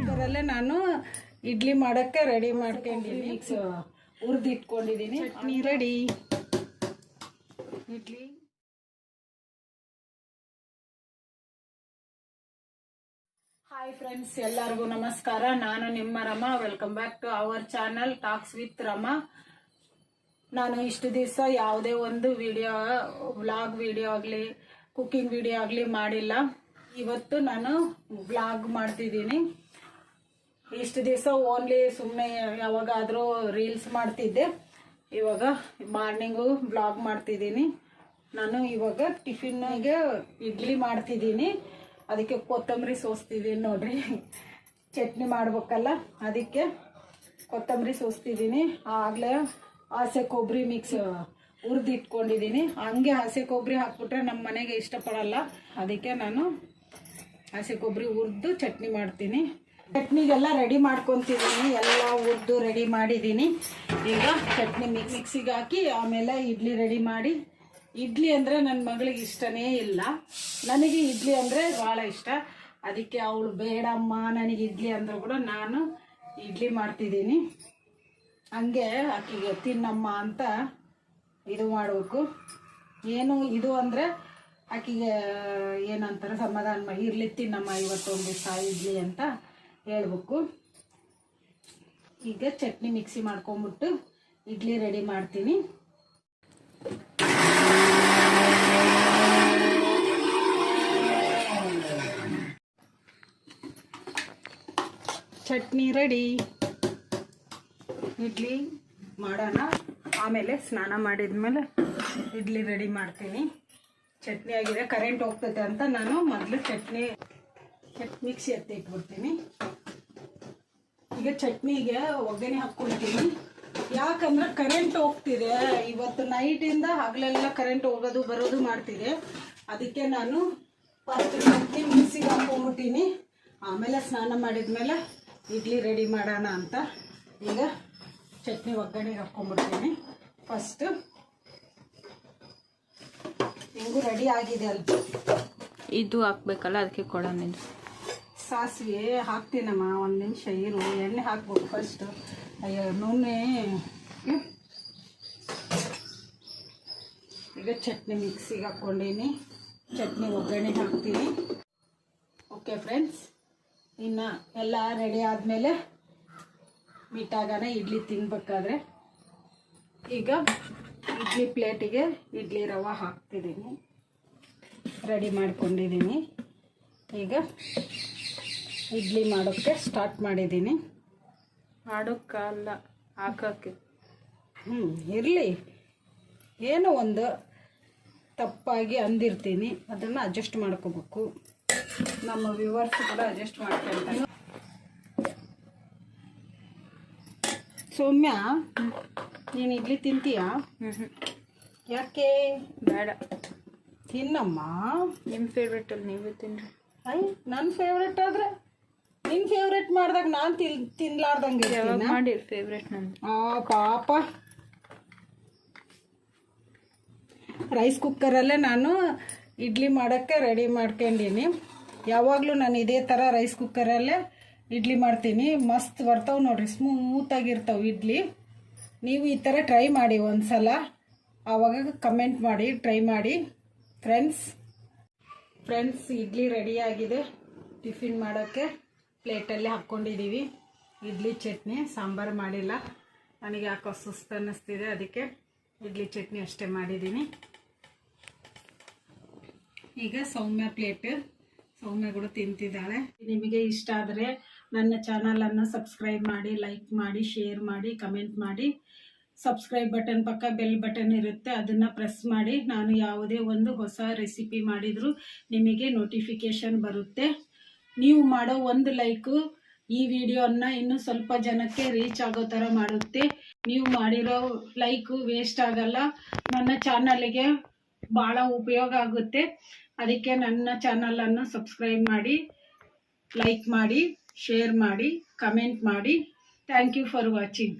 ಇದರಲ್ಲೇ ನಾನು ಇಡ್ಲಿ ಮಾಡೋಕ್ಕೆ ರೆಡಿ ಮಾಡ್ಕೊಂಡಿದ್ದೀನಿ. ಹುರಿದು ಇಟ್ಕೊಂಡಿದ್ದೀನಿ chutney ready idli? Hi friends ಎಲ್ಲರಿಗೂ ನಮಸ್ಕಾರ. ನಾನು ನಿಮ್ಮ Rama. Welcome back to our channel talks with Rama. ನಾನು ಇಷ್ಟು ದಿವಸ ಯಾವುದೇ ಒಂದು ವಿಡಿಯೋ ವ್ಲಾಗ್ ವಿಡಿಯೋ ಆಗಲಿ ಕುಕ್ಕಿಂಗ್ ವಿಡಿಯೋ ಆಗಲಿ ಮಾಡಿಲ್ಲ. ಇವತ್ತು ನಾನು ಬ್ಲಾಗ್ ಮಾಡ್ತಿದ್ದೀನಿ. ಇಷ್ಟು ದಿವಸ ಓನ್ಲಿ ಸುಮ್ಮನೆ ಯಾವಾಗಾದರೂ ರೀಲ್ಸ್ ಮಾಡ್ತಿದ್ದೆ. ಇವಾಗ ಮಾರ್ನಿಂಗು ಬ್ಲಾಗ್ ಮಾಡ್ತಿದ್ದೀನಿ. ನಾನು ಇವಾಗ ಟಿಫಿನ್ಗೆ ಇಡ್ಲಿ ಮಾಡ್ತಿದ್ದೀನಿ. ಅದಕ್ಕೆ ಕೊತ್ತಂಬರಿ ಸೋಸ್ತಿದ್ದೀನಿ ನೋಡ್ರಿ. ಚಟ್ನಿ ಮಾಡ್ಬೇಕಲ್ಲ, ಅದಕ್ಕೆ ಕೊತ್ತಂಬರಿ ಸೋಸ್ತಿದ್ದೀನಿ. ಆಗಲೇ ಹಸೆ ಕೊಬ್ಬರಿ ಮಿಕ್ಸ್ ಹುರಿದು ಇಟ್ಕೊಂಡಿದ್ದೀನಿ ಹಂಗೆ ಹಸೆ ಕೊಬ್ಬರಿ ಹಾಕ್ಬಿಟ್ರೆ ನಮ್ಮ ಮನೆಗೆ ಇಷ್ಟಪಡಲ್ಲ. ಅದಕ್ಕೆ ನಾನು ಹಸೆ ಕೊಬ್ಬರಿ ಹುರಿದು ಚಟ್ನಿ ಮಾಡ್ತೀನಿ. ಚಟ್ನಿಗೆಲ್ಲ ರೆಡಿ ಮಾಡ್ಕೊತಿದ್ದೀನಿ ಎಲ್ಲ ಹುರಿದು ರೆಡಿ ಮಾಡಿದ್ದೀನಿ ಈಗ ಚಟ್ನಿ ಮಿಕ್ಸ್ ಮಿಕ್ಸಿಗೆ ಹಾಕಿ ಆಮೇಲೆ ಇಡ್ಲಿ ರೆಡಿ ಮಾಡಿ. ಇಡ್ಲಿ ಅಂದರೆ ನನ್ನ ಮಗಳಿಗೆ ಇಷ್ಟನೇ ಇಲ್ಲ. ನನಗೆ ಇಡ್ಲಿ ಅಂದರೆ ಭಾಳ ಇಷ್ಟ. ಅದಕ್ಕೆ ಅವಳು ಬೇಡಮ್ಮ, ನನಗೆ ಇಡ್ಲಿ ಅಂದರೂ ಕೂಡ ನಾನು ಇಡ್ಲಿ ಮಾಡ್ತಿದ್ದೀನಿ ಹಂಗೆ ಅಕ್ಕಿಗೆ ತಿನ್ನಮ್ಮ ಅಂತ ಇದು ಮಾಡಬೇಕು. ಏನು ಇದು ಅಂದರೆ ಆಕೆಗೆ ಏನಂತಾರೆ ಸಮಾಧಾನ ಇರಲಿ ತಿನ್ನಮ್ಮ ಇವತ್ತೊಂದು ಇಡ್ಲಿ ಅಂತ ಹೇಳ್ಬೇಕು. ಈಗ ಚಟ್ನಿ ಮಿಕ್ಸಿ ಮಾಡ್ಕೊಂಬಿಟ್ಟು ಇಡ್ಲಿ ರೆಡಿ ಮಾಡ್ತೀನಿ. ಚಟ್ನಿ ರೆಡಿ ಇಡ್ಲಿ ಮಾಡೋಣ. ಆಮೇಲೆ ಸ್ನಾನ ಮಾಡಿದ್ಮೇಲೆ ಇಡ್ಲಿ ರೆಡಿ ಮಾಡ್ತೀನಿ. ಚಟ್ನಿ ಆಗಿದೆ ಕರೆಂಟ್ ಹೋಗ್ತೈತೆ ಅಂತ ನಾನು ಮೊದಲು ಚಟ್ನಿ ಚಟ್ ಮಿಕ್ಸಿ ಎತ್ತಿ ಇಟ್ಬಿಡ್ತೀನಿ ಈಗ ಚಟ್ನಿಗೆ ಒಗ್ಗರಣೆ ಹಾಕ್ಕೊಳ್ತೀನಿ. ಯಾಕಂದ್ರೆ ಕರೆಂಟ್ ಹೋಗ್ತಿದೆ. ಇವತ್ತು ನೈಟಿಂದ ಹಗಲೆಲ್ಲ ಕರೆಂಟ್ ಹೋಗೋದು, ಬರೋದು ಮಾಡ್ತಿದೆ. ಅದಕ್ಕೆ ನಾನು ಫಸ್ಟ್ ಚಟ್ನಿ ಮಿಕ್ಸಿಗೆ ಹಾಕ್ಕೊಂಬಿಟ್ಟಿನಿ ಆಮೇಲೆ ಸ್ನಾನ ಮಾಡಿದ್ಮೇಲೆ ಇಡ್ಲಿ ರೆಡಿ ಮಾಡೋಣ ಅಂತ. ಈಗ ಚಟ್ನಿ ಒಗ್ಗರಣೆಗೆ ಹಾಕ್ಕೊಂಡ್ಬಿಡ್ತೀನಿ. ಫಸ್ಟು ಹೆಂಗೂ ರೆಡಿ ಆಗಿದೆ ಅಲ್ಲಿ ಇದು ಹಾಕ್ಬೇಕಲ್ಲ ಅದಕ್ಕೆ ಕೊಡ ನೀನು ಸಾಸಿವೆ ಹಾಕ್ತೀನಮ್ಮ ಒಂದು ನಿಮಿಷ ಇರು ಎಣ್ಣೆ ಹಾಕ್ಬೇಕು ಫಸ್ಟು ಅಯ್ಯೋ ನೂನೆ ಈಗ ಚಟ್ನಿ ಮಿಕ್ಸಿಗೆ ಹಾಕ್ಕೊಂಡೀನಿ. ಚಟ್ನಿ ಒಗ್ಗರಣೆ ಹಾಕ್ತೀನಿ. ಓಕೆ ಫ್ರೆಂಡ್ಸ್ ಇನ್ನು ಎಲ್ಲ ರೆಡಿ ಆದಮೇಲೆ ಮೀಟಾಗನ ಇಡ್ಲಿ ತಿನ್ಬೇಕಾದ್ರೆ. ಈಗ ಇಡ್ಲಿ ಪ್ಲೇಟಿಗೆ ಇಡ್ಲಿ ರವೆ ಹಾಕ್ತಿದ್ದೀನಿ. ರೆಡಿ ಮಾಡ್ಕೊಂಡಿದ್ದೀನಿ. ಈಗ ಇಡ್ಲಿ ಮಾಡೋಕ್ಕೆ ಸ್ಟಾರ್ಟ್ ಮಾಡಿದ್ದೀನಿ. ಮಾಡೋಕ್ಕಲ್ಲ ಹಾಕೋಕ್ಕೆ. ಹ್ಞೂ ಇರಲಿ. ಏನೋ ಒಂದು ತಪ್ಪಾಗಿ ಅಂದಿರ್ತೀನಿ. ಅದನ್ನು ಅಡ್ಜಸ್ಟ್ ಮಾಡ್ಕೋಬೇಕು. ನಮ್ಮ ವ್ಯೂವರ್ಸ್ ಕೂಡ ಅಡ್ಜಸ್ಟ್ ಮಾಡ್ಕೊಳ್ತಾರೆ ಸೌಮ್ಯ ನೀನು ಇಡ್ಲಿ ತಿಂತೀಯಾ? ಯಾಕೆ? ಬೇಡ. ತಿನ್ನಮ್ಮ. ನಿಮ್ಮ ಫೇವ್ರೇಟಲ್ಲಿ ನೀವೇ ತಿನ್ರಿ. ಐ ನನ್ನ ಫೇವ್ರೆಟ್ ಆದರೆ ನಿನ್ನ ಫೇವ್ರೆಟ್ ಮಾಡಿದಾಗ ನಾನು ತಿನ್ ತಿನ್ಲಾರ್ದಂಗೆ? ಮಾಡಿ ಫೇವ್ರೇಟ್ ನಂದು? ಆ ಪಾಪ. ರೈಸ್ ಕುಕ್ಕರಲ್ಲೇ ನಾನು ಇಡ್ಲಿ ಮಾಡೋಕ್ಕೆ ರೆಡಿ ಮಾಡ್ಕೊಂಡೀನಿ. ಯಾವಾಗಲೂ ನಾನು ಇದೇ ಥರ ರೈಸ್ ಕುಕ್ಕರಲ್ಲೇ ಇಡ್ಲಿ ಮಾಡ್ತೀನಿ. ಮಸ್ತ್ ಬರ್ತಾವೆ ನೋಡ್ರಿ. ಸ್ಮೂತಾಗಿರ್ತಾವೆ ಇಡ್ಲಿ. ನೀವು ಈ ಥರ ಟ್ರೈ ಮಾಡಿ ಒಂದು ಸಲ ಆವಾಗ ಕಮೆಂಟ್ ಮಾಡಿ ಟ್ರೈ ಮಾಡಿ. ಫ್ರೆಂಡ್ಸ್ ಫ್ರೆಂಡ್ಸ್ ಇಡ್ಲಿ ರೆಡಿಯಾಗಿದೆ ಟಿಫಿನ್ ಮಾಡೋಕ್ಕೆ ಪ್ಲೇಟಲ್ಲಿ ಹಾಕ್ಕೊಂಡಿದ್ದೀವಿ ಇಡ್ಲಿ ಚಟ್ನಿ, ಸಾಂಬಾರು ಮಾಡಿಲ್ಲ. ನನಗೆ ಯಾಕೋ ಸುಸ್ತು ಅನ್ನಿಸ್ತಿದೆ, ಅದಕ್ಕೆ ಇಡ್ಲಿ ಚಟ್ನಿ ಅಷ್ಟೇ ಮಾಡಿದ್ದೀನಿ ಈಗ ಸೌಮ್ಯ ಪ್ಲೇಟ್ ಸೌಮ್ಯ ಕೂಡ ತಿಂತಿದ್ದಾಳೆ. ನಿಮಗೆ ಇಷ್ಟ ಆದರೆ ನನ್ನ ಚಾನಲನ್ನು ಸಬ್ಸ್ಕ್ರೈಬ್ ಮಾಡಿ ಲೈಕ್ ಮಾಡಿ ಶೇರ್ ಮಾಡಿ ಕಮೆಂಟ್ ಮಾಡಿ. ಸಬ್ಸ್ಕ್ರೈಬ್ ಬಟನ್ ಪಕ್ಕ ಬೆಲ್ ಬಟನ್ ಇರುತ್ತೆ, ಅದನ್ನು ಪ್ರೆಸ್ ಮಾಡಿ. ನಾನು ಯಾವುದೇ ಒಂದು ಹೊಸ ರೆಸಿಪಿ ಮಾಡಿದರೂ ನಿಮಗೆ ನೋಟಿಫಿಕೇಷನ್ ಬರುತ್ತೆ. ನೀವು ಮಾಡೋ ಒಂದು ಲೈಕು ಈ ವಿಡಿಯೋನ ಇನ್ನೂ ಸ್ವಲ್ಪ ಜನಕ್ಕೆ ರೀಚ್ ಆಗೋ ಥರ ಮಾಡುತ್ತೆ. ನೀವು ಮಾಡಿರೋ ಲೈಕು ವೇಸ್ಟ್ ಆಗಲ್ಲ. ನನ್ನ ಚಾನಲ್ಗೆ ಭಾಳ ಉಪಯೋಗ ಆಗುತ್ತೆ. ಅದಕ್ಕೆ ನನ್ನ ಚಾನಲನ್ನು ಸಬ್ಸ್ಕ್ರೈಬ್ ಮಾಡಿ ಲೈಕ್ ಮಾಡಿ. ಶೇರ್ ಮಾಡಿ ಕಮೆಂಟ್ ಮಾಡಿ. Thank you for watching